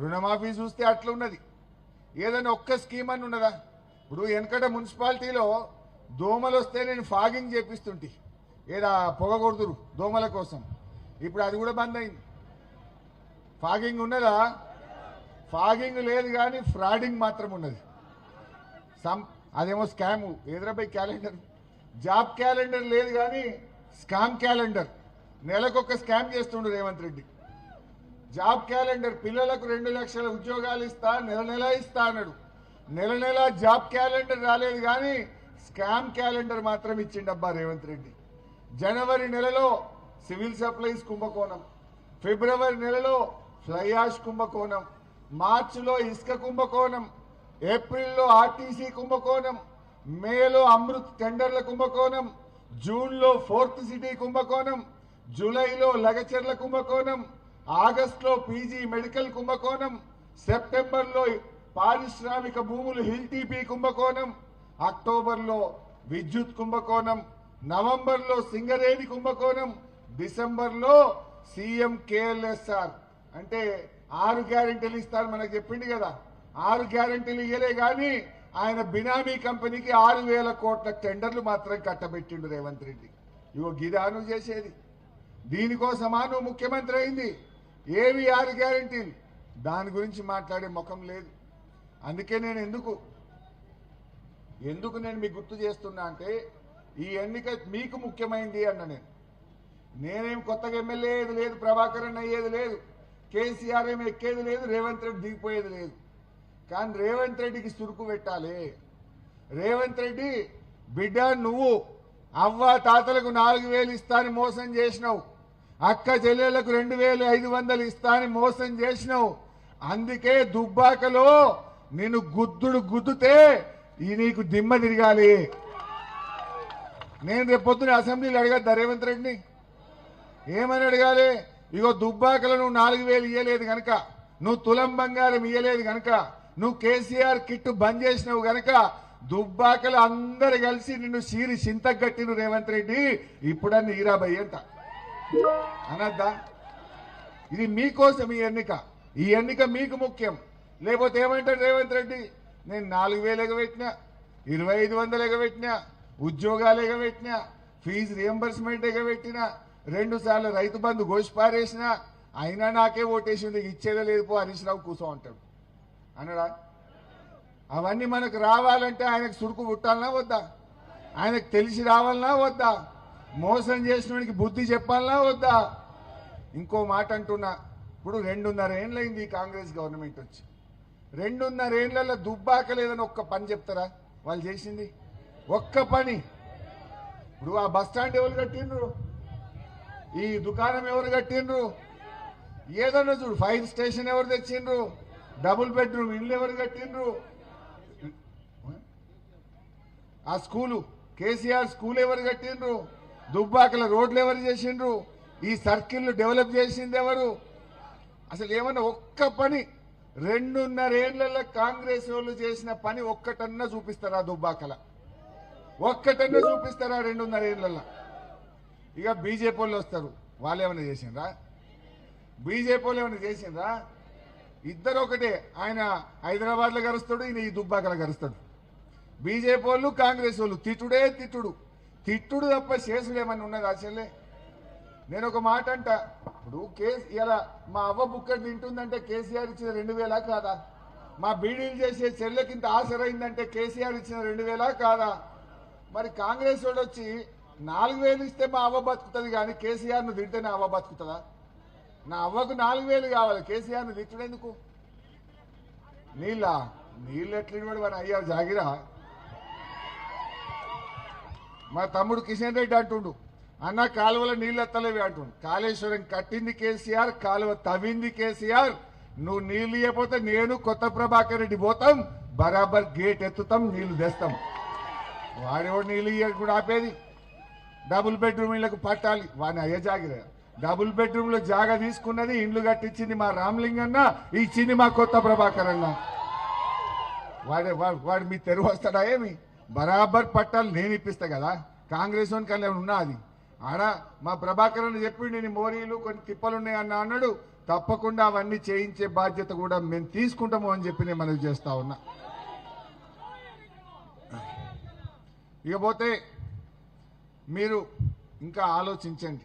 రుణమాఫీ చూస్తే అట్లా ఉన్నది ఏదైనా ఒక్క స్కీమ్ అని ఉన్నదా? ఇప్పుడు వెనకట మున్సిపాలిటీలో దోమలు వస్తే నేను ఫాగింగ్ చేపిస్తుంటి. ఏదా పొగ కొడుతురు దోమల కోసం. ఇప్పుడు అది కూడా బంద్ అయింది. ఫాగింగ్ ఉన్నదా? ఫాగింగ్ లేదు కానీ ఫ్రాడింగ్ మాత్రం ఉన్నది. సమ్ అదేమో స్కామ్. ఎదురపై క్యాలెండర్. జాబ్ క్యాలెండర్ లేదు కానీ స్కామ్ క్యాలెండర్. నెలకొక స్కామ్ చేస్తుండు రేవంత్ రెడ్డి. జాబ్ క్యాలెండర్ పిల్లలకు రెండు లక్షల ఉద్యోగాలు ఇస్తా నెల నెల ఇస్తా అన్నాడు. నెల నెల జాబ్ క్యాలెండర్ రాలేదు కానీ స్కామ్ క్యాలెండర్ మాత్రం ఇచ్చిండబ్బా రేవంత్ రెడ్డి. జనవరి నెలలో సివిల్ సప్లైస్ కుంభకోణం ఫిబ్రవరి నెలలో ఫ్లైయాష్ కుంభకోణం మార్చిలో ఇసుక కుంభకోణం ఏప్రిల్లో ఆర్టీసీ కుంభకోణం మేలో అమృత్ టెండర్ల కుంభకోణం జూన్లో ఫోర్త్ సిటీ కుంభకోణం జూలైలో లగచర్ల కుంభకోణం ఆగస్టులో పీజీ మెడికల్ కుంభకోణం సెప్టెంబర్లో పారిశ్రామిక భూములు హిల్ టీపీ కుంభకోణం అక్టోబర్లో విద్యుత్ కుంభకోణం నవంబర్లో సింగరేణి కుంభకోణం డిసెంబర్లో సీఎం కేఎల్ఎస్ఆర్ అంటే ఆరు గ్యారెంటీలు ఇస్తారు మనకు చెప్పింది కదా. ఆరు గ్యారెంటీలు ఇయ్యలే కానీ ఆయన బినామీ కంపెనీకి ఆరు వేల కోట్ల టెండర్లు మాత్రం కట్టబెట్టిండు రేవంత్ రెడ్డి. ఇగో గిదాను చేసేది. దీనికోసమా నువ్వు ముఖ్యమంత్రి అయింది? ఏవి ఆరు గ్యారంటీలు దాని గురించి మాట్లాడే ముఖం లేదు. అందుకే నేను ఎందుకు ఎందుకు నేను మీకు గుర్తు చేస్తున్నా అంటే ఈ ఎన్నిక మీకు ముఖ్యమైంది అన్న నేను. నేనేం కొత్తగా ఎమ్మెల్యే ఏది లేదు ప్రభాకరన్ అయ్యేది లేదు కేసీఆర్ ఏమి ఎక్కేది లేదు రేవంత్ రెడ్డి దిగిపోయేది లేదు. కానీ రేవంత్ రెడ్డికి సురుకు పెట్టాలి. రేవంత్ రెడ్డి బిడ్డ నువ్వు అవ్వ తాతలకు నాలుగు వేలు ఇస్తాని మోసం చేసినావు. అక్క చెల్లెలకు రెండు వేలు ఐదు వందలు ఇస్తాని మోసం చేసినావు. అందుకే దుబ్బాకలో నేను గుద్దుడు గుద్దుతే ఈ నీకు దిమ్మ తిరగాలి. నేను రేపు పొద్దున అసెంబ్లీలో అడగద్దా రేవంత్ రెడ్డిని? ఏమని అడగాలి? ఇగో దుబ్బాకలో నువ్వు నాలుగు వేలు ఇయ్యలేదు గనక నువ్వు తులం బంగారం ఇయ్యలేదు గనక నువ్వు కేసీఆర్ కిట్ బంద్ చేసినావు గనక దుబ్బాకలు అందరు కలిసి నిన్ను సీరి చింతగట్టిను రేవంత్ రెడ్డి. ఇప్పుడన్నీ ఈరాబయ్యంట అనద్దా? ఇది మీకోసం ఈ ఎన్నిక. ఈ ఎన్నిక మీకు ముఖ్యం. లేకపోతే ఏమంటాడు రేవంత్ రెడ్డి? నేను నాలుగు వేలు ఎగబెట్టినా ఇరవై ఐదు వందలు ఎగబెట్టినా ఉద్యోగాలు ఎగబెట్టినా ఫీజు రియంబర్స్మెంట్ ఎగబెట్టినా రెండు సార్లు రైతు బంధు గోషి అయినా నాకే ఓటేసింది ఇచ్చేదే లేదు పో హరీష్ రావు కూర్చో అంటాడు. అనడా? అవన్నీ మనకు రావాలంటే ఆయనకు సురుకు పుట్టాలనా వద్దా? ఆయనకు తెలిసి రావాలనా వద్దా? మోసం చేసిన వాడికి బుద్ధి చెప్పాలా వద్దా? ఇంకో మాట అంటున్నా. ఇప్పుడు రెండున్నర ఏండ్లైంది కాంగ్రెస్ గవర్నమెంట్ వచ్చి? రెండున్నర ఏండ్లలో దుబ్బాక లేదని ఒక్క పని చెప్తారా? వాళ్ళు చేసింది? ఒక్క పని. ఇప్పుడు ఆ బస్ స్టాండ్ ఎవరు కట్టిండ్రు? ఈ దుకాణం ఎవరు కట్టిండ్రు? ఏదన్నా చూడు ఫైర్ స్టేషన్ ఎవరు తెచ్చిండ్రు? డబుల్ బెడ్రూమ్ ఇల్లు ఎవరు కట్టిండ్రు? ఆ స్కూలు కేసీఆర్ స్కూల్ ఎవరు కట్టిండ్రు? దుబ్బాకల రోడ్లు ఎవరు చేసిండ్రు? ఈ సర్కిల్ను డెవలప్ చేసింది ఎవరు? అసలు ఏమన్నా ఒక్క పని రెండున్నరేళ్ళలో కాంగ్రెస్ వాళ్ళు చేసిన పని ఒక్కటన్నా చూపిస్తారా దుబ్బాకల? ఒక్కటన్నా చూపిస్తారా రెండున్నరేళ్ళలో ఇక బీజేపీ వాళ్ళు వస్తారు. వాళ్ళు ఏమైనా చేసిండ్రా? బీజేపీ వాళ్ళు ఏమైనా చేసిండ్రా? ఇద్దరు ఒకటే. ఆయన హైదరాబాద్లో గరుస్తాడు ఈయన ఈ దుబ్బాకల గరుస్తాడు. బీజేపీ వాళ్ళు కాంగ్రెస్ వాళ్ళు. తిట్టుడే తిట్టుడు. తిట్టుడు తప్ప చేసుడు ఏమన్నా ఉన్నది అసలే నేను ఒక మాట అంట ఇప్పుడు కేసు ఇలా మా అవ్వ బుక్కడి తింటుందంటే కేసీఆర్ ఇచ్చిన రెండు వేలా కాదా? మా బీడీలు చేసే చెల్లెకింత ఆసరైందంటే కేసీఆర్ ఇచ్చిన రెండు వేలా కాదా? మరి కాంగ్రెస్ వాడు వచ్చి నాలుగు వేలు ఇస్తే మా అవ్వ బతుకుతుంది కానీ కేసీఆర్ను తిడితే నా అవ్వ బతుకుతుందా? నా అవ్వకు నాలుగు వేలు కావాలి కేసీఆర్ను ను తిట్టుడెందుకు? నీళ్ళ? నీళ్ళు ఎట్లా వాడు అయ్యా జాగిరా? మా తమ్ముడు కిషన్ రెడ్డి అంటుండు. అన్న కాలువలో నీళ్ళు ఎత్తలేవి అంటుండు. కాళేశ్వరం కట్టింది కేసీఆర్ కాలువ తవ్వింది కేసీఆర్. నువ్వు నీళ్ళు ఇవ్వకపోతే నేను కొత్త ప్రభాకర్ రెడ్డి పోతాం. బరాబర్ గేట్ ఎత్తుతాం నీళ్ళు తెస్తాం. వాడేవాడు నీళ్ళు ఇవ్వకుండా కూడా ఆపేది? డబుల్ బెడ్రూమ్ ఇళ్ళకు పట్టాలి. వాడిని అయ్యే జాగ్రత్త డబుల్ బెడ్రూమ్లో జాగా తీసుకున్నది ఇండ్లు కట్టించింది మా రామలింగన్న ఇచ్చింది మా కొత్త ప్రభాకర్ అన్న. వాడే వాడు మీ తెరువు వస్తాడా ఏమి? బరాబర్ పట్టాలు నేను ఇప్పిస్తా కదా. కాంగ్రెస్ వానికి అలా ఉన్నా అది. ఆడ మా ప్రభాకర్ అని చెప్పిండు నేను మోరీలు కొన్ని తిప్పలు ఉన్నాయి అన్న అన్నాడు. తప్పకుండా అవన్నీ చేయించే బాధ్యత కూడా మేము తీసుకుంటాము అని చెప్పి నేను మనవి చేస్తా ఉన్నా. ఇకపోతే మీరు ఇంకా ఆలోచించండి.